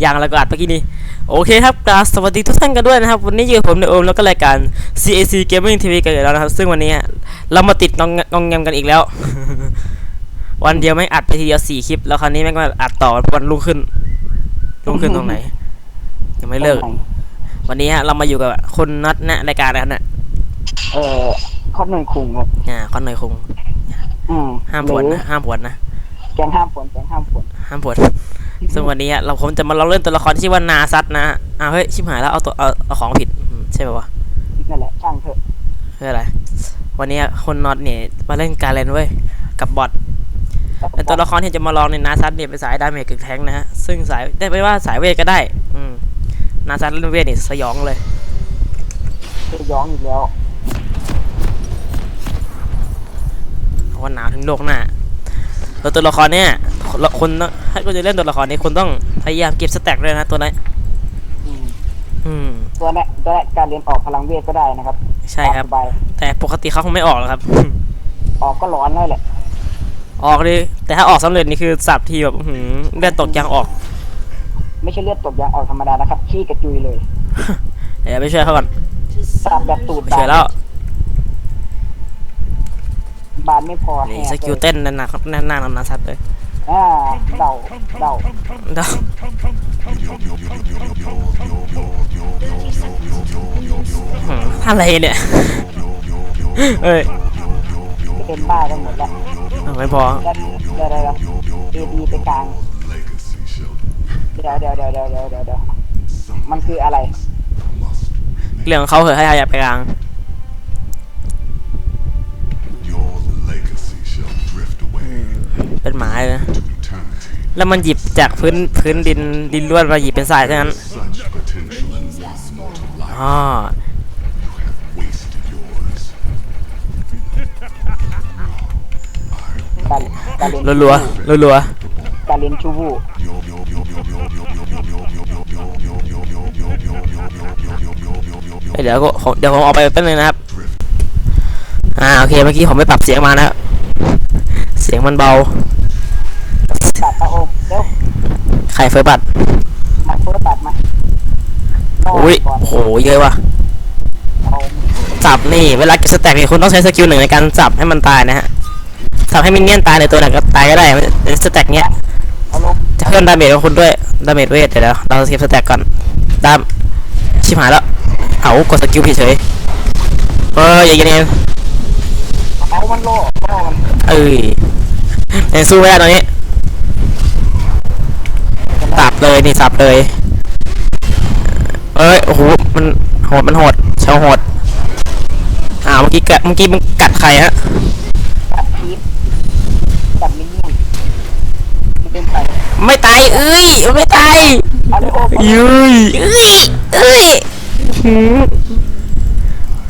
อย่างแล้วก็อัดเมื่อกี้นี้ โอเคครับกราบสวัสดีทุกท่านกันด้วยนะครับ วันนี้อยู่กับผมในโอมแล้วก็รายการ CAC Gaming TV กันอยู่แล้วนะครับ ซึ่งวันนี้เรามาติดงองงองแงมกันอีกแล้ว วันเดียวไม่งอัดไปทีเดียวสี่คลิป แล้วคราวนี้แม่งก็อัดต่อวันรุ่งขึ้นรุ่งขึ้นตรงไหนยังไม่เลิก วันนี้ฮะเรามาอยู่กับคุณน็อตนะรายการอะไรครับเนี่ยเอ่อข้อหนึ่งคุงครับอ่าคอนหน่อยคงอืมห้ามผวนหรืนะอห้ามผวนนะ แกงห้ามผวนแกงห้ามผวนห้ามผวนซึ่งวันนี้ฮะเราผมจะมาเราเล่นตัวละครที่ชื่อว่านาซัตนะฮะอ้าวเฮ้ยชิบหายแล้วเอาตัวเอาเอาของผิดอืมใช่ป่าวะนั่นแหละช่างเถอะเฮ้ยอะไร วันนี้คนน็อตเนี่ยมาเล่นการเล่นเว้ยกับบอทเป็นตัวละครที่จะมาลองในนาซัตเนี่ยเป็นสายดาเมจกึ่งแทงค์นะฮะซึ่งสายได้ไม่ว่าสายเวทก็ได้ อืมนาซัตเล่นเวทนี่สยองเลยเธอย้องอีกแล้ว เพราะว่าหนาวถึงโลกหน้า แล้วตัวละครเนี่ยคนถ้าคุณจะเล่นตัวละครนี้คุณต้องพยายามเก็บสแต็กเลยนะตัวนั้นอืมอืมตัวเนี้ยตัวเนี้ยการเรียนออกพลังเวทก็ได้นะครับ ใช่ครับออกสบายแต่ปกติเขาคงไม่ออกหรอกครับ ออกก็ร้อนเลยแหละ ออกดิแต่ถ้าออกสำเร็จนี่คือสับทีแบบอื้อหือเลือดตกยางออก ไม่ใช่เลือดตกยางออกธรรมดานะครับขี้กระจุยเลย เดี๋ยวไปช่วยเขาก่อนสับแบบตูดไปช่วยแล้ว บานไม่พอนี่สกิลเต้นนั่นนะครับแน่นหน้านาซัดเลยอ่าเดาเดาเดาอะไรเนี่ยเอ้ยเป็นบ้ากันหมดแล้วไม่พอเดี๋ยวเดี๋ยวเดี๋ยวเอดีไปกลางเดี๋ยวเดี๋ยวเดี๋ยวเดี๋ยวเดี๋ยวเดี๋ยวมันคืออะไร เรื่องเขาเหอะให้อยาไปกลาง หมาเลยนะ to eternity. แล้วมันหยิบจากพื้นพื้นดินดินล้วนมาหยิบเป็นสายเท่านั้น Such potential in one mortal life. อ๋อ Wasted yours. การการเรียนรัวรัวรัวการเรียนชูวูๆเอ้ยเดี๋ยวก็ผมเดี๋ยวผมออกไปแป๊บนึงนะครับ อ่าโอเคเมื่อกี้ผมไปปรับเสียงมานะครับเสียงมันเบา ครเฟิร์สบัตรมาเฟิร์สตัดมาอุ้ยก่อนโหเยอะว่ะเอาจับนี่เวลาเก็บสแต็กนี่คุณต้องใช้สกิลหนึ่งในการจับให้มันตายนะฮะจับให้มินเนี่ยนตายในตัวไหนก็ตายก็ได้สแต็กเนี้ยเอาลงจะเพิ่มดาเมจของคุณด้วยดาเมจเวทเดี๋ยวเราเก็บสแต็กก่อนดามชิบหายแล้วเอากดสกิลผิดเฉยเอออย่างเงี้ยเอามันโล่โล่มันเอ้ยยังสู้ไม่ได้ตอนนี้ สับเลยนี่สับเลย เอ้ยโอ้โหมันโหดมันโหดชาวโหดอ้าวเมื่อกี้กัดเมื่อกี้มันกัดใครฮะตัดพีทตัดมินนี่มันเป็นไปไม่ตายเอ้ยไม่ตายเอาเลยโอ้ยุยเอ้ยเอ้ยหืม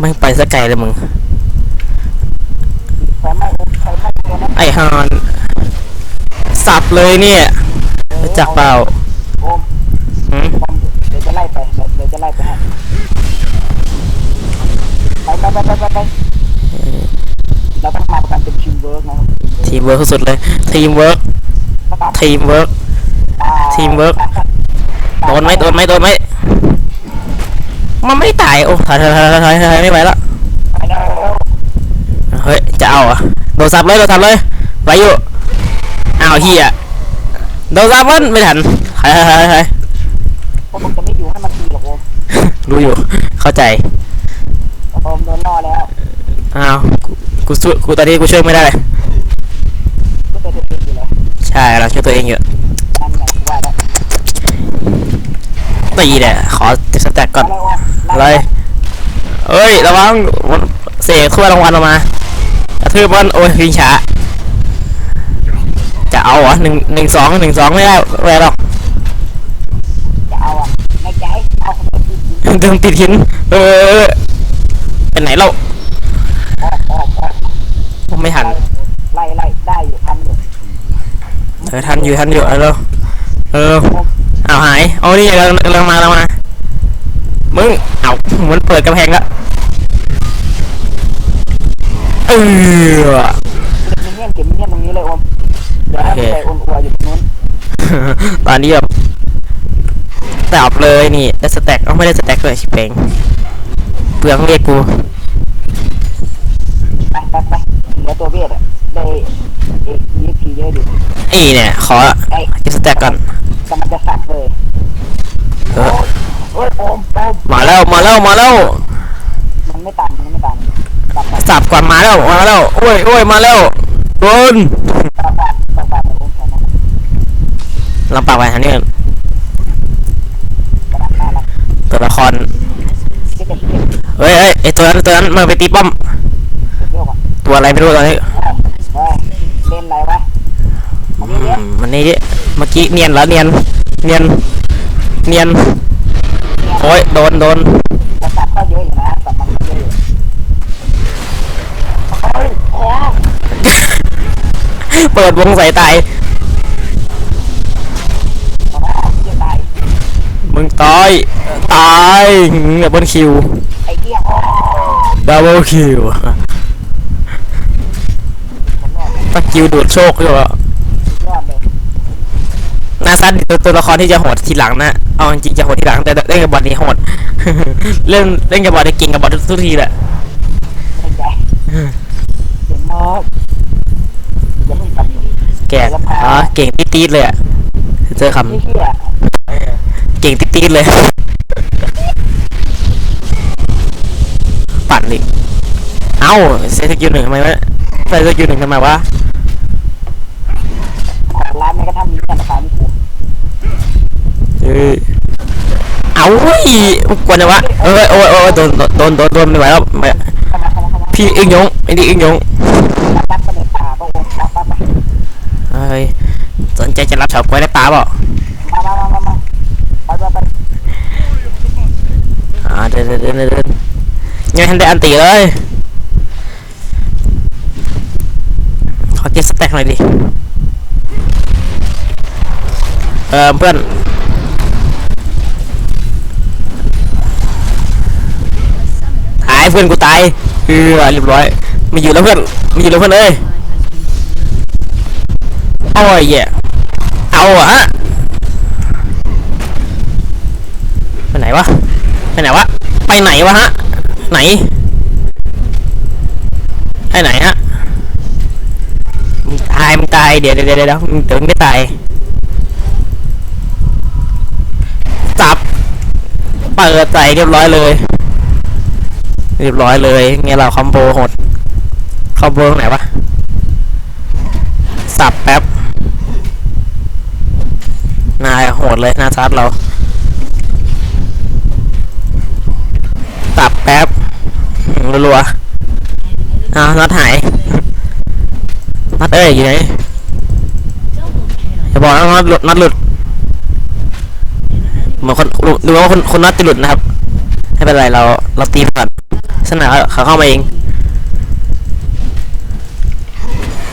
ไม่ไปสักไกลเลยมึงไอฮานสับเลยเนี่ยรู้จักเปล่า โอม หืม โอมเดี๋ยวจะไล่ไปเดี๋ยวจะไล่ไปให้ไปไปไปไปไปไปเราต้องมากันเป็นทีมเวิร์กนะครับ ทีมเวิร์กสุดๆเลย ทีมเวิร์กทีมเวิร์กอ่าทีมเวิร์กโดนไหมโดนไหมโดนไหมมันไม่ตาย โอ้ถอยถอยถอยถอยถอยถอยไม่ไหวละไปแล้วเฮ้ย จะเอาเหรอะโดนสับเลยโดนสับเลยไหวอยู่อ้าวเฮียโดนสับมันไม่ทันถอยถอยถอยถอยโอมจะไม่อยู่ให้มันตีหรอกโอมรู้อยู่ เข้าใจโอมโดนล่อแล้วอ้าวกูกูช่วยกูตอนนี้กูช่วยไม่ได้เลย ก็จะเป็นอยู่แล้ว ใช่ เราช่วยตัวเองอยู่นั่นไงกูว่าแล้วตีเนี่ยขอสแต็กก่อนอะไรวะเลยเอ้ยระวังเสกถ้วยรางวัลออกมากระทืบมันโอ้ยวิ่งช้าจะเอาเหรอหนึ่งหนึ่งสองหนึ่งสองไม่ได้ไม่ได้หรอกจะเอาอะในใจเอาคนไปตีดึงติดหินเออเป็นไหนเรา ออกออกออก ไม่ทัน ไล่ไล่ได้อยู่ทันอยู่ เอยู่ทันอยู่เออเร็วเออเอาหายเอานี่กำลังกำลังมาแล้วมามึงเอาเหมันเปิดกระแพงล้วเออเก็บมินเนี่ยนเก็บมินเนี่ยนตรงนี้เลยอมเดี๋ยวให้ไปอ้วนอัวอยู่ตรงนู้นตอนนี้แบบตอบเลยนี่ได้สแต็กเอาไม่ได้สแต็กเลยชิเปงเปลืองเรียกกูไปไปไปเหลือตัวเวทอะได้ เอ็กซ์พีเยอะดิไอ้เนี่ย ขอไอ้เก็บสแต็กก่อนกำลังจะสักเลยเออโอ้ยโอมโอมมาแล้วมาแล้วมาแล้วมันไม่ตันมันไม่ตันตัดตัดสับก่อนมาแล้วมาแล้วโอ้ยโอ้ยมาแล้วโดนตัดตัดตัดตัดโอมแค่นั้นลำปากไปทางนี้ก่อนกระดาษน่ารักตัวละครเจ๊กเจ๊กเจ๊กเฮ้ยเฮ้ยไอตัวนั้นตัวนั้นมันไปตีป้อมเร็วกว่าตัวอะไรไม่รู้ตอนนี้ เฮ้ยเล่นอะไรวะอัน อื นี้เนี่ย มันนี่เมื่อกี้เนียนแล้วเนียน เนียน เนียน โอ้ยโดนโดนตัดก็เยอะอยู่นะตัดมันก็เยอะอยู่เฮ้ยโอ้เปิดวงใส่ตาย จะตายมึงตาย ตายดับเบิลคิว ไอ้เกี้ยโอ้ดับเบิลคิว ตะคิวดูดโชคอยู่อะ นาซันตัวตัวละครที่จะโหดทีหลังนะเอาจริงๆจะโหดทีหลังแต่เล่นกับบอลนี่โหดเล่นเล่นกับบอลได้เก่งกับบอลทุกทีแหละไม่ใจเก่งมากอย่าเพิ่งตัดแกอ๋อเก่งตีดๆเลยอะเจอคนี่เชี่ยำเก่งตีดๆเลยปั่นดิเอ้าเซตสกิลหนึ่งทำไมวะใส่สกิลหนึ่งทำไมวะ ร้านแม้กระทั่งมีธนาคารมีกู เอเอาเว้ยกวนจังวะเอ้ยโอ้ยโอ้ยโดนโดนโดนโดนไม่ไหวแล้วไม่พี่อึ้งยงไอ้นี่อึ้งยงเอตาพระองเฮ้ยสนใจจะรับเฉาก๊วยได้ปลาเปล่ามามามามาไปไปไปอ่าเดินเดินเดินเดินเดินยังไม่ทันได้อันตีเลยขอเก็บสแต็กหน่อยดิเออเพื่อนตาย เพื่อนกูตายเออเรียบร้อยมีอยู่แล้วเพื่อนมีอยู่แล้วเพื่อนเอ้ยโอ้ยเหี้ยเอาอะไปไหนวะไปไหนวะไปไหนวะฮะไหนไปไหนฮะมึงตายมึงตายเดี๋ยวเดี๋ยวเดี๋ยวเดี๋ยวมึงเดี๋ยวมึงไม่ตายจับเปิดใจเรียบร้อยเลย เรียบร้อยเลยไงเราคอมโบโหดคอมโบตรงไหนวะสับแป๊บนายโหดเลยนาชาร์จเราสับแป๊บรัวๆอ้าวน็อตหายน็อตเอ้ยอยู่ไหนอย่าบอกนะน็อตหลุดน็อตหลุดเหมือนคนดูว่าคนคนน็อตจะหลุดนะครับไม่เป็นไรเราเราตีผ่าน สนาเขาเข้ามาเอง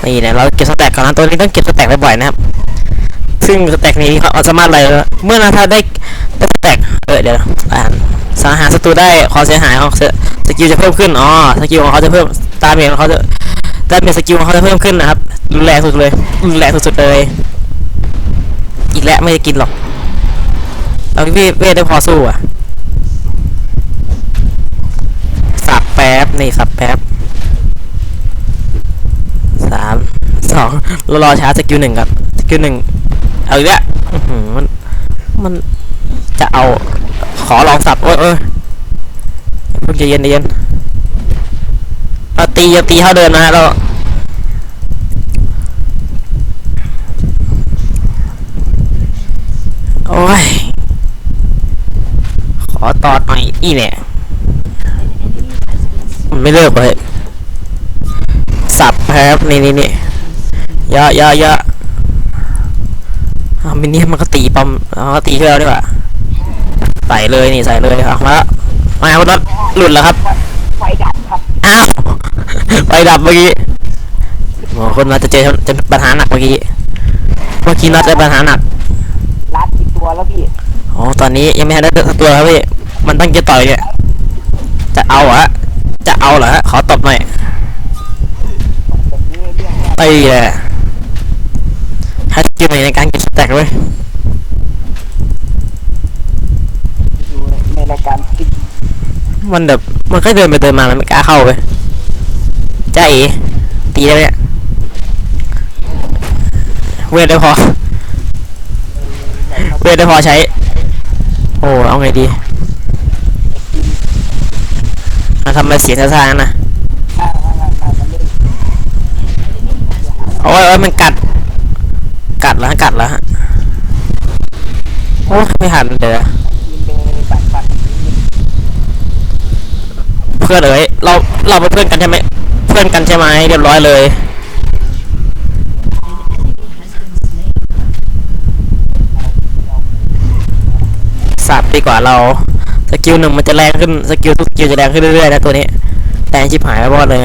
นี่นี่ยเราเก็บสแต็กก่อนนะตัวนี้ต้องเก็บสแต็กบ่อยๆนะครับ ซึ่งสแต็กนี้เขาสามารถอะไรเมื่อนะถ้าได้ได้สแต็กเออเดี๋ยวอ่านสังหารศัตรูได้ความเสียหายของสกิลจะเพิ่มขึ้นอ๋อสกิลของเขาจะเพิ่มตาเมจของเขาจะตาเมจสกิลของเขาจะเพิ่มขึ้นนะครับรุนแรงสุดเลยรุนแรงสุดๆเลยอีกแล้วไม่ได้กินหรอกเราพี่เวทได้พอสู้อะ สับแป๊บ นี่สับแป๊บสามสองเรารอชาร์จสกิลหนึ่งครับสกิลหนึ่งเอาอีกแล้วอื้อหือมันมันจะเอาขอลองสับโอ้ยเอ้ยเพิ่งใจเย็นเย็นเราตีอาตีเท่าเดิมนะฮะเราโอ้ย ขอตอดหน่อยอีเนี่ย ไม่เลิกเลยสับแป๊บนี่นี่นี่เยอะเยอะเยอะอ่ามินเนี่ยมันก็ตีปอมเอาก็ตีช่วยเราดีกว่าใส่เลยนี่ใส่เลยเอามาแล้วมาคุณน็อตหลุดแล้วครับไฟดับครับอ้าวไฟดับเมื่อกี้โอ้คนน็อตจะเจอจะปัญหาหนักเมื่อกี้เมื่อกี้น็อตเจอปัญหาหนักรัดกี่ตัวแล้วพี่อ๋อตอนนี้ยังไม่ทันได้สักตัวครับพี่มันตั้งจะต่อยเนี่ยจะเอาเหรอฮะ จะเอาเหรอฮะขอตบหน่อยตีแหละฮัทจิ้มในการเก็บแตกเลยในรายการมันแบบมันก็เดินไปเดินมามันไม่กล้าเข้าเว้ยจ้าเอตีได้ไหมเวทได้พอ เวทได้พอใช้ โอ้เอาไงดี อะทำไมเสียงซางนะอ่าอ่าอ่าอ่ามันเล่นโอ้ยโอ้ยมันกัด กัดแล้วกัดแล้วฮะโอ้ไม่หันเลยอะยิงเพื่อนเอ๋ยเราเราเป็นเพื่อนกันใช่ไหมเพื่อนกันใช่ไหมเรียบร้อยเลยสับดีกว่าเรา กิลหนึ่งมันจะแรงขึ้นสกิลทุกสกิลจะแรงขึ้นเรื่อยๆนะตัวนี้แรงชิบหายไปบอดเลย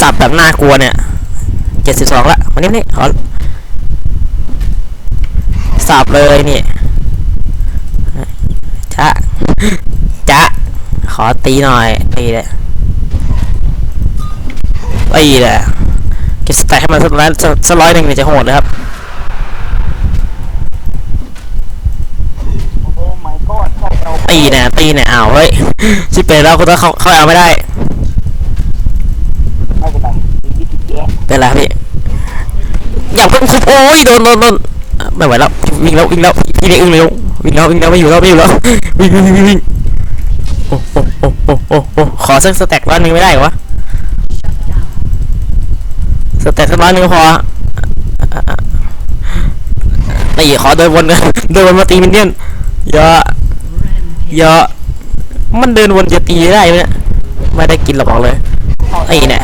สับแบบน่ากลัวเนี่ยเจ็ดสิบสองละวันนี้นี่ขอสับเลยนี่จ้าจ้าขอตีหน่อยตีเลยตีเลยเก็บสแต็ให้มันสักร้อยสักร้อยหนึ่งเนี่ยจะโหดเลยครับ โอ้ my god ใช่เรา ตีเนี่ยตีเนี่ยอ้าวเฮ้ยชิบไปแล้วก็ต้องเข้าเข้าเอาไม่ได้เป็นไรมีวิธีแก้เป็นไรครับพี่อย่าเพิ่งคุบโอ้ยโดนโดนโดนไม่ไหวแล้ววิ่งแล้ววิ่งแล้วพี่เด็กอึ้งเร็ววิ่งแล้ววิ่งแล้วไม่อยู่แล้วไม่อยู่แล้ววิ่งวิ่งวิ่งวิ่งโอ้โอ้โอ้โอ้โอ้โอ้ขอสักสแต็กร้อยหนึ่งไม่ได้เหรอวะสแต็กสักร้อยหนึ่งพออะไอ้ขอเดินวนนเดินวนมาตีมินเนี่ยนเยอะ เยอะ มันเดินวนจะตีได้ไหมเนี่ยไม่ได้กินหรอกบอกเลยไอ้เนี่ย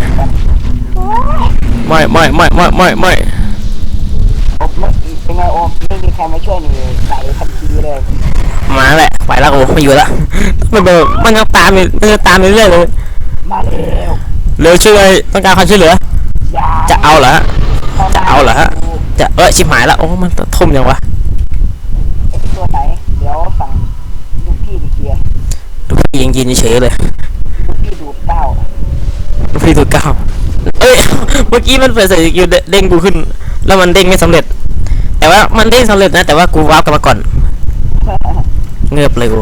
ไม่ไม่ไม่ไม่ไม่ไม่โอ้ไม่เป็นไงโอ้ไม่มีใครมาช่วยนี่ใส่ทันทีเลยมาแหละไปแล้วโอ้ไม่อยู่แล้วมันแบบมันยังตามอยู่มันยังตามอยู่เรื่อยเลยมาเร็วเร็วช่วยต้องการความช่วยเหลืออย่าจะเอาเหรอฮะจะเอาเหรอฮะจะเออชิบหายแล้วโอ้มันทุ่มยังวะ ไอ้ตัวไหน เดี๋ยวสั่งลูกพี่ดีเกียร์ ลูกพี่ ยังยืนเฉยเลยลูกพี่ดูดเต้าลูกพี่ตัวเก้าเอ้ยเมื่อกี้มันเปิดใส่สกิลเด้งกูขึ้น แล้วมันเด้งไม่สำเร็จ แต่ว่ามันเด้งสำเร็จนะ แต่ว่ากูว้าร์ปกลับมาก่อน เงือบเลยกู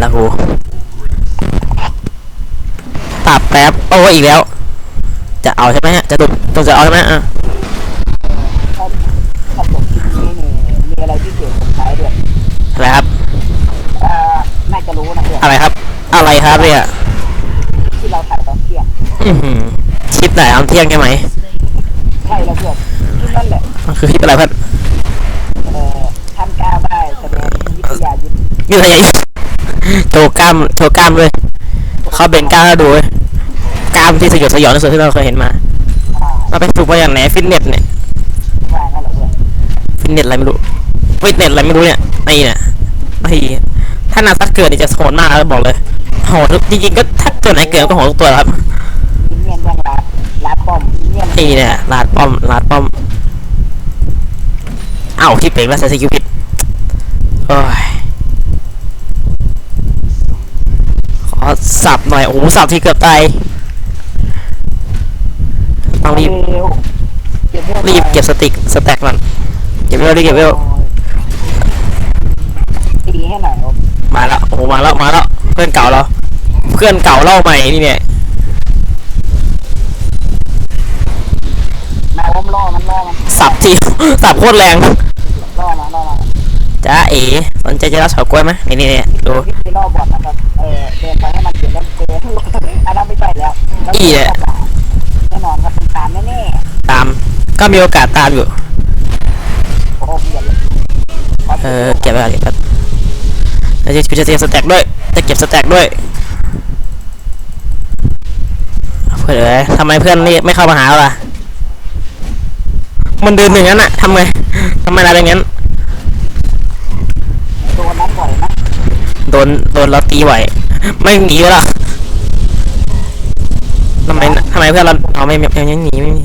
แล้วกูตับแป๊บโอ้อีกแล้ว จะเอาใช่ไหมฮะจะตุต้องจะเอาใช่ไหมอะ ถ้าถ้าจบคลิปนี้นี่มีอะไรที่เกี่ยวกับท้ายด้วย อะไรครับ เอ่อน่าจะรู้นะเพื่อนอะไรครับ อะไรครับเนี่ยที่เราถ่ายตอนเที่ยงอื้อหือคลิปไหนเอาเที่ยงใช่ไหมใช่แล้วเพื่อนที่นั่นแหละมันคือคลิปอะไรเพื่อนเอ่อท่านก้าวได้แสดงวิทยายุทธมีอะไรอีกโชว์กล้ามโชว์กล้ามด้วยเขาเบ่งกล้ามให้ดูเว้ยกล้ามที่สยดสยองที่สุดที่เราเคยเห็นมาอ่าเราไปฝึกมาอย่างไหนฟิตเนสเนี่ยว่างั้นเหรอเพื่อนฟิตเนสอะไรไม่รู้ฟิตเนสอะไรไม่รู้เนี่ยไอ้เนี่ย ไอ้ถ้านาซักเกิดนี่จะโหดมากแล้วบอกเลยโหดจริงๆก็ถ้าเกิดไหนเกิดก็โหดทุกตัวแหละครับอินเนียนยังลาดลาดป้อมอินเนียนไอ้เนี่ยลาดป้อมลาดป้อมเอ้าที่เป่งแล้วใส่สกิลผิดโอ้ยขอสับหน่อยโอ้โหสับที่เกือบตายต้องรีบเร็วเก็บเวลรีบเก็บสติกสแต็กมันเก็บเวลรีบเก็บเวล ตีให้หน่อยครับ มาแล้วโอ้โหมาแล้วมาแล้วเพื่อนเก่าเราเพื่อนเก่าเล่าใหม่นี่เนี่ยมาล้มล่อมันล่อมันสับที่สับโคตรแรงล่อมาล่อมาจ้าเอ๋สนใจจะรับเฉากล้วยไหมนี่นี่นี่ดูพี่ไปล่อบอดนะครับเออเดินไปให้มันเปลี่ยนแล้วเดินอันนั้นไม่ใช่แล้วแน่นอนครับตามแน่ตามก็มีโอกาสตามอยู่ๆโอ้เปลี่ยนเลยเออเก็บไว้ก่อนเก็บไว้ แล้วจะจะเก็บสแต็กด้วยจะเก็บสแต็กด้วยเพื่อนเอ๋ยทำไมเพื่อนนี่ไม่เข้ามาหาเราล่ะมันเดินอย่างนั้นอะทำไงทำไมเราเป็นอย่างนั้นโดนนั้นบ่อยนะโดนโดนเราตีไหวไม่หนีหรอกทำไมทำไมเพื่อนเราเอาไม่ยังยังหนีไม่มี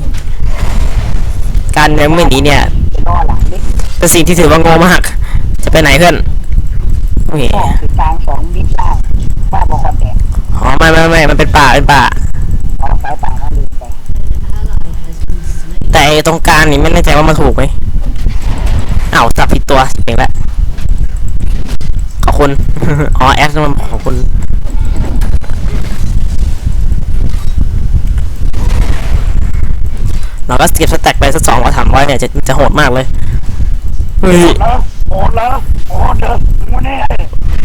การยังไม่หนีเนี่ยจะล่อหลังดิเป็นสิ่งที่ถือว่าโง่มาก จะไปไหนเพื่อน โอเคก็คือกลางสองมิดล่างบ้าบอกความแตกอ๋อไม่ไม่ไม่มันเป็นป่าเป็นป่า ออกสายป่านั่นลืมไปแต่ไอ้ตรงกลางนี่ไม่แน่ใจว่ามันถูกไหมอ้าวจับผิดตัวเองละคุณ อ๋อแอปมันบอกคุณเราก็เก็บสแต็กไปสักสองร้อยสามร้อยเนี่ยจะจะโหดมากเลยเฮ้ยแล้วโอนแล้วโอนเด้อมึงนี่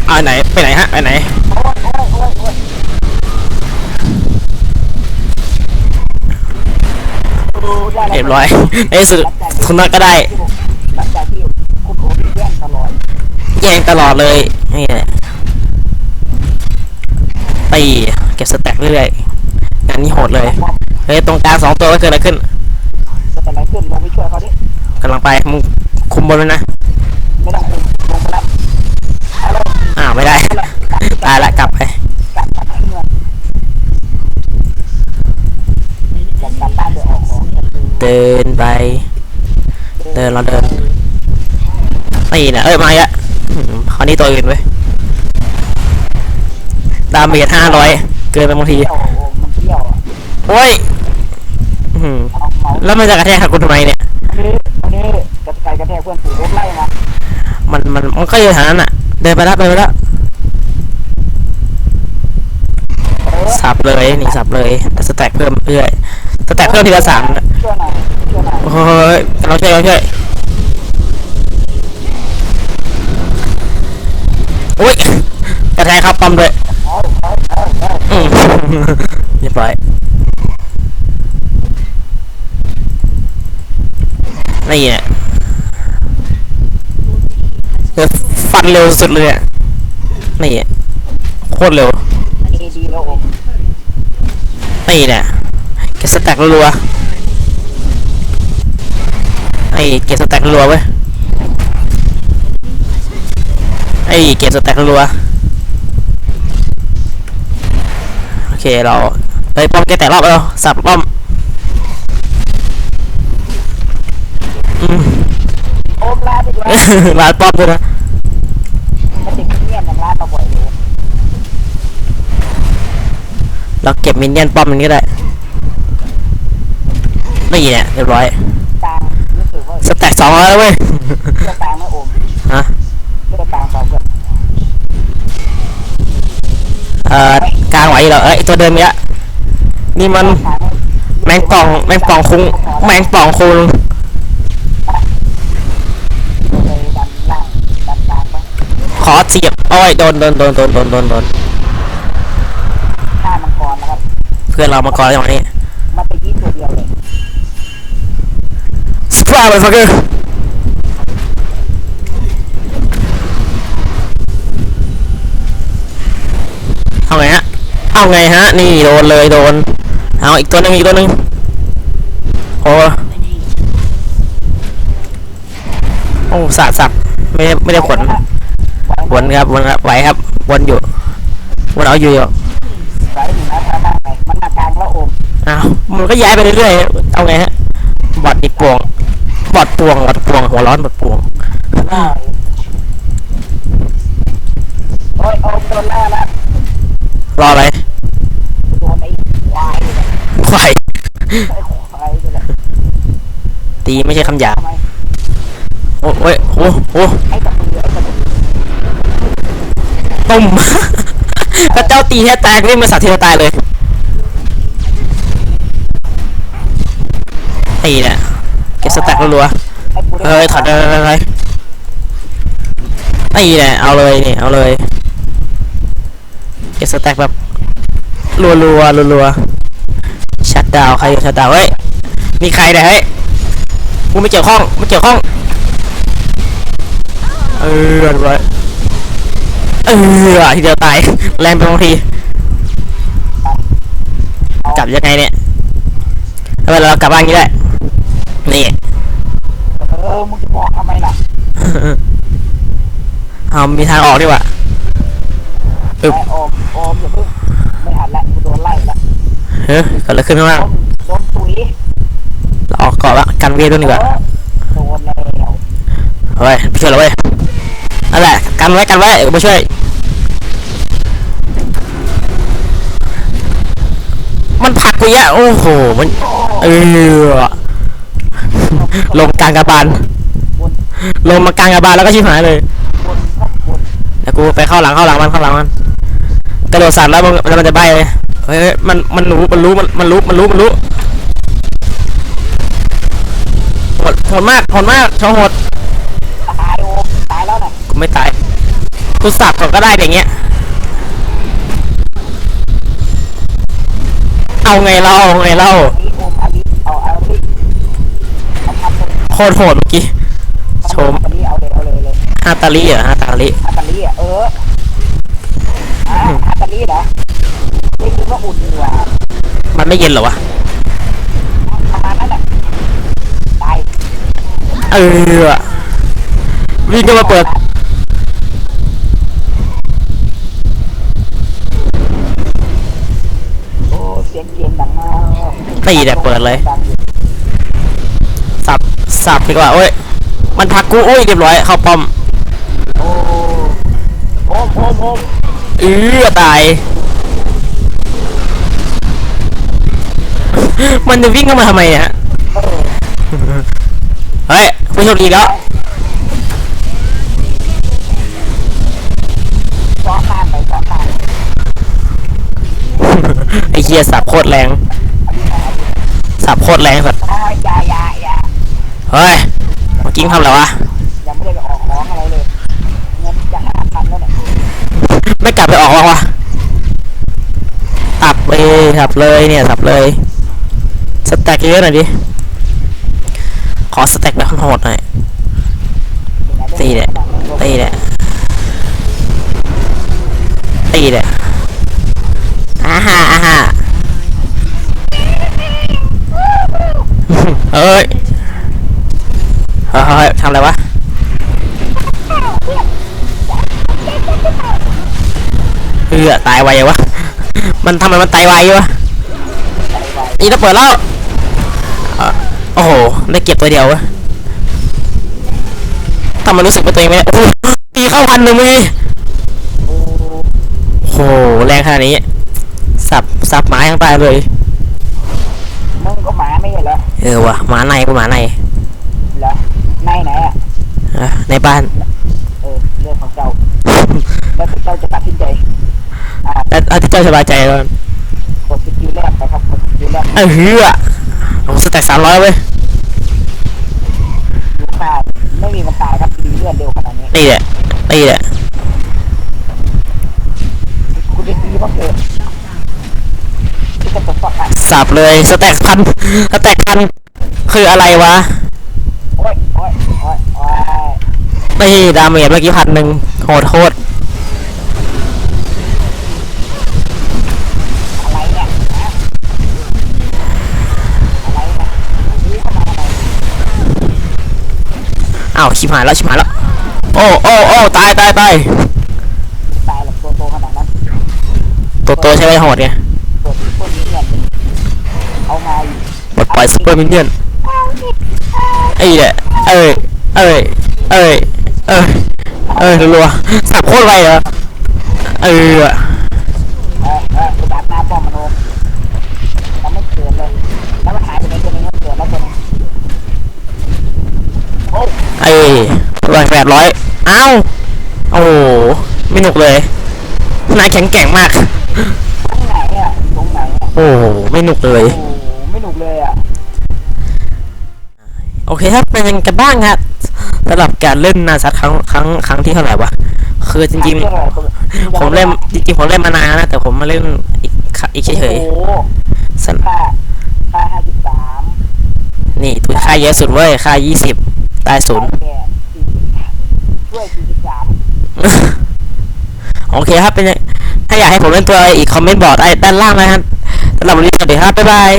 อ่าไหนไปไหนฮะไปไหนโอนโอนโอนโอ้เรียบร้อยในที่สุดคุณน็อตก็ได้หลังจากที่คุณโอนแย่งตลอดแย่งตลอดเลยนี่แหละตีเก็บสแต็กเรื่อยๆงานนี้โหดเลยเฮ้ยตรงกลางสองตัวก็เกิดอะไรขึ้นเป็นอะไรขึ้นลงไปช่วยเขาดิกำลังไปมึงคุมบนเลยนะ ไม่ต้องคุมลงไปแล้วอ้าวไม่ได้ ตายละกลับไปเดินไป เดินเราเดินนี่นะเอ้ยมาอีกแล้วคราวนี้ตัวอื่นเว้ยดาเมจห้าร้อยเกินไปบางทีโอ้ยแล้วมันจะกระแทกกับคุณทำไมเนี่ยนี่นี่กระจายกระแทกเพื่อนปู่รถไล่มา มันมันมันก็อยู่แถวนั้นอะ เดินไปแล้วเดินไปแล้วสับเลยนี่สับเลยแต่สแต็กเพิ่มเรื่อยสแต็กเพิ่มทีละสามช่วยหน่อยช่วยหน่อยโอ้ยเราช่วยเราช่วยโอ้ยกระแทกครับปั๊มด้วยเอาเอาเอาเอาอืมเรียบร้อยนี่แหละ เดี๋ยวฟันเร็วสุดเลยอะนี่อะโคตรเร็วเอดีแล้วผมนี่แหละเก็บสแต็กรัวไอ้เก็บสแต็กรัวเว้ยไอ้เก็บสแต็กรัวโอเคเราไปป้อมแกแต่รอบแล้วสับป้อมอืม โอ้ลาดีกว่าร้านป้อมด้วยนะมันติดเงียบอย่างร้านเราบ่อยอยู่เราเก็บมินเนี่ยนป้อมมันก็ได้นี่แหละเรียบร้อยตางรู้สึกว่าสแต็กสองร้อยแล้วเว้ยเลือดตางไม่โอมฮะเลือดตางเปล่าเพื่อนเอ่อกลางไหวเหรอเอ้ยไอ้ตัวเดิมเนี้ยนี่มันทางแมงป่องแมงป่องคุงแมงป่องคุง ขอเสียบโอ้ยโดนโดนโดนโดนโดนโดนโดนฆ่ามังกรนะครับ เพื่อนเรามาก่อนอย่างนี้มันไปยี่ตัวเดียวเลยสปาร์เลยฟักเกอร์เอาไงฮะ เอาไงฮะ นี่โดนเลยโดน เอาอีกตัวหนึงอีกตัวหนึงโอ้โอ้สาดสับไม่ได้ไม่ได้ผล วนครับวนครับไหวครับวนอยู่วนเอาอยู่อยู่ไหวอยู่นะทางไหนมันหน้ากางแล้วโอมอ้าวมันก็ย้ายไปเรื่อยๆเอาไงฮะบอดอีกปวงบอดปวงบอดปวงหัวร้อนบอดปวงโอ้ยโอมโดนล่าล้วรออะไรโดนไอ้ควายควายตีไม่ใช่คำหยาบโอ้โอ้ยโอ้โอ้ ตุ่มพระเจ้าตีแค่แตกนี่มือสัตว์ทีละตายเลยไอ้เนี่ยเก็บสแต็กรัวๆเฮ้ยถอดอะไรอะไอเนี่ยเอาเลยนี่เอาเลยเก็บสแต็กแบบรัวรัวรัวรัวๆชัดดาวใครชัดดาวเฮ้ยมีใครเนี่ยเฮ้ยกูไม่เกี่ยวข้องไม่เกี่ยวข้องเออรียบร้อย เออทีเดียวตายแรงไปบางทีกลับยังไงเนี่ยทำไมเรากลับบ้านงี้ได้นี่เออมึงจะบอกทำไมล่ะเอามีทางออกดีกว่าไอ้โอมโอมอย่าเพิ่งไม่หันละกูโดนไล่ละเฮ้ยเกิดอะไรขึ้นข้างล่างโดนโดนตุ๋ยเราออกเกาะละกันเวทด้วยดีกว่าโดนแล้วเฮ้ยไปช่วยเราเว้ยนั่นแหละ กันไว้กันไว้เดี๋ยวมาช่วยมันผลักไปอะโอ้โหมันเออลงกลางกระบาลบนลงมากลางกระบาลแล้วก็ชิบหายเลยบนครับบนเดี๋ยวกูไปเข้าหลังเข้าหลังมันเข้าหลังมันกระโดดสัตว์แล้วมันแล้วมันจะใบเลยเฮ้ยเฮ้ยมันมันรู้มันรู้มันมันรู้มันรู้มันรู้โหดโหดมากโหดมากชอโหดตายโอมตายแล้วน่ะกูไม่ตาย กูสับก่อนก็ได้อย่างเงี้ย เอาไงเล่าเอาไงเล่านี่โอมอันนี้เอาเอาดิเอาทำตรงโคตรโหดเมื่อกี้ชมอันนี้เอาเลยเอาเลยเลยฮาตาลีเหรอฮาตาลีอาตาลีอะเอออ่าอาตาลีเหรอนี่คือว่าอุ่นดีกว่ามันไม่เย็นเหรอวะประมาณนั้นแหละตายเออวิ่งก็มาเปิด โอ้เสียงเกมดังมาก ตีเนี่ยเปิดเลยดังอยู่สับ สับดีกว่า โอ้ย มันทักกู อุ้ยเรียบร้อย เข้าป้อม โอ้โอมโอมโอมเออตาย มันจะวิ่งเข้ามาทำไมเนี่ยเฮ้ยผู้โชคดีแล้วเจาะข้ามไปเจาะข้ามไอ้เฮียสับโคตรแรง สับโคตรแรงสัตว์อ่าอย่าอย่าอย่าเฮ้ยเมื่อกี้ทำอะไรวะ ยังไม่ได้ไปออกของอะไรเลยเงินจะห้าพันแล้วเนี่ยไม่กลับไปออกหรอวะสับเลยสับเลยเนี่ยสับเลย สแต็กเยอะหน่อยดิ ขอสแต็กแบบโหดหน่อย ตีเนี่ยตีเนี่ยตีเนี่ยอ่าฮะอ่าฮะ เอ้ยเฮ้ยเฮ้ยทำอะไรวะเออตายไววะ มันทำไมมันตายไววะนี่ต้องเปิดแล้ว โอ้โห ได้เก็บตัวเดียววะทำไมรู้สึกว่าตัวเองไม่ได้โอ้ตีเข้าพันหนึ่งมือโอ้โห แรงขนาดนี้ สับ สับหมายังตายเลย เหรอเออวะหมาในกูหมาในเหรอในไหนอะอะในบ้าน เออเรื่องของเจ้าแล้วเจ้าจะตัดสินใจอ่าแต่เอาที่เจ้าสบายใจก่อนกดสกิลแรกไปครับกดสกิลแรกเออเฮือโอ้สแต็กสามร้อยเว้ยลูกค้าไม่มีมันตายครับดีเลื่อนเร็วขนาดนี้นี่แหละนี่แหละคุณจะดีมากเลยที่จะตกฝักอะ สับเลยสแต็กพันสแต็กพันคืออะไรวะโอ้ยโอ้ยโอ้ยโอ้ยไม่ดาเมจเมื่อกี้พันหนึ่งโหดโคตรอะไรเนี่ยฮะอะไรเนี่ยนี่เข้ามาอะไรอ้าวชิบหายแล้วชิบหายแล้ว โอ้โอ้โอ้ตายตายตายตายหรอกตัวโตขนาดนั้นตัวโตใช้ไว้โหดไง อยซุปเปอร์มินเนี่ยนไอ้แหละเอ้ยเอ้ยเอ้ยเอ้ยเอ้ยรัวๆสับโคตรไวเหรอเออเออเออไปดักหน้าป้อมมันโอมมันไม่เกิดเลยแล้วมันหายไปไหนตัวนึงมันเกิดแล้วตัวนึงโอ้ไอ้ร้อยแปดร้อยอ้าวโอ้โหไม่หนุกเลยนายแข็งแกร่งมาก ตรงไหนอะตรงไหนอะโอ้โหไม่หนุกเลย โอเคครับเป็นยังไงกันบ้างครับสำหรับการเล่นนาซัดครั้งครั้งครั้งที่เท่าไหร่วะคือจริงๆผมเล่นจริงๆผมเล่นมานานแล้วนะแต่ผมมาเล่นอีกครั้งอีกเฉยโอ้โหๆสันค่าค่าห้าสิบสามนี่ตัวค่าเยอะสุดเว้ยค่ายี่สิบตายศูนย์แก่สี่ช่วยสี่สิบสามโอเคครับเป็นยังถ้าอยากให้ผมเล่นตัวอะไรอีกคอมเมนต์บอกได้ด้านล่างนะครับสำหรับวันนี้สวัสดีครับบ๊ายบาย